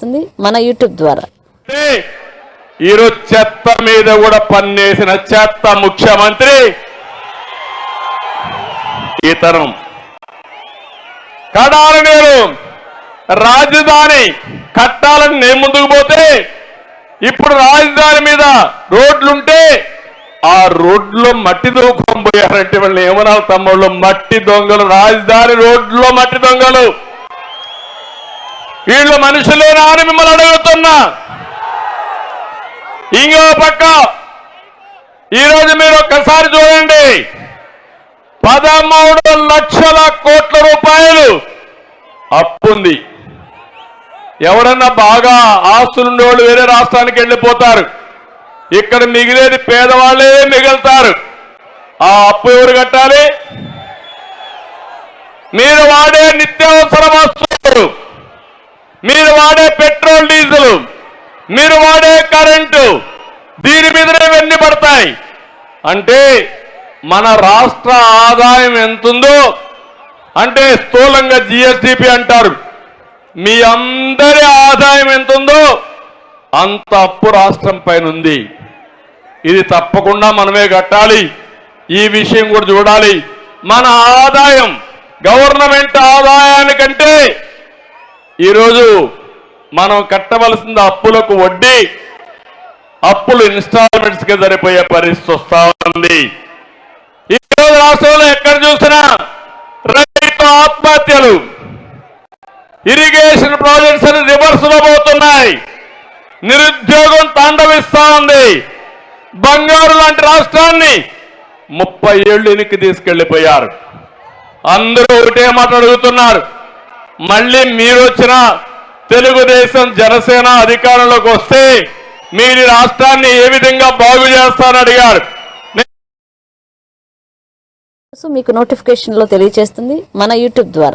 వస్తుంది మన యూట్యూబ్ ద్వారా. ఈరోజు చెత్త మీద కూడా పన్నేసిన చెత్త ముఖ్యమంత్రి ఈ తరం కడాలి నేను రాజధాని కట్టాలని నేను ముందుకు పోతే ఇప్పుడు రాజధాని మీద రోడ్లుంటే ఆ రోడ్లో మట్టి దూకం పోయారంటే వాళ్ళు ఏమనాలి తమ్ముళ్ళు? మట్టి దొంగలు రాజధాని రోడ్లో మట్టి దొంగలు. వీళ్ళు మనుషులేనా అని మిమ్మల్ని అడుగుతున్నా. ఇంకో పక్క ఈరోజు మీరు ఒక్కసారి చూడండి. పదమూడు లక్షల కోట్ల రూపాయలు అప్పుంది. ఎవడన్నా బాగా ఆస్తులుండే వాళ్ళు వేరే రాష్ట్రానికి వెళ్ళిపోతారు. ఇక్కడ మిగిలేది పేదవాళ్ళే మిగులుతారు. ఆ అప్పు ఎవరు కట్టాలి? మీరు వాడే నిత్యావసర వస్తువులు మీరు వాడే పెట్రోల్ డీజిల్ మీరు వాడే కరెంటు దీని మీదనే వెన్ని పడతాయి. అంటే మన రాష్ట్ర ఆదాయం ఎంతుందో అంటే స్థూలంగా జిఎస్డిపి అంటారు. మీ అందరి ఆదాయం ఎంతుందో అంత అప్పు రాష్ట్రం పైన ఉంది ఇది తప్పకుండా మనమే కట్టాలి. ఈ విషయం కూడా చూడాలి. మన ఆదాయం గవర్నమెంట్ ఆదాయానికంటే ఈరోజు మనం కట్టవలసిన అప్పులకు వడ్డీ. అప్పులు ఇన్స్టాల్మెంట్స్కి సరిపోయే పరిస్థితి వస్తా ఉంది. ఈరోజు రాష్ట్రంలో ఎక్కడ చూసినా రైతు ఆత్మహత్యలు ఇరిగేషన్ ప్రాజెక్ట్స్ అని రివర్స్లో పోతున్నాయి. నిరుద్యోగం తాండవిస్తా ఉంది. బంగారు లాంటి రాష్ట్రాన్ని ముప్పై ఏళ్ళు ఎనికి తీసుకెళ్ళిపోయారు అందరూ ఒకటే మాట అడుగుతున్నారు. మళ్ళీ మీరు వచ్చిన తెలుగుదేశం జనసేన అధికారంలోకి వస్తే మీరు రాష్ట్రాన్ని ఏ విధంగా బాగు చేస్తారని అడిగారు. మీకు మీకు నోటిఫికేషన్లో తెలియజేస్తుంది మన యూట్యూబ్ ద్వారా.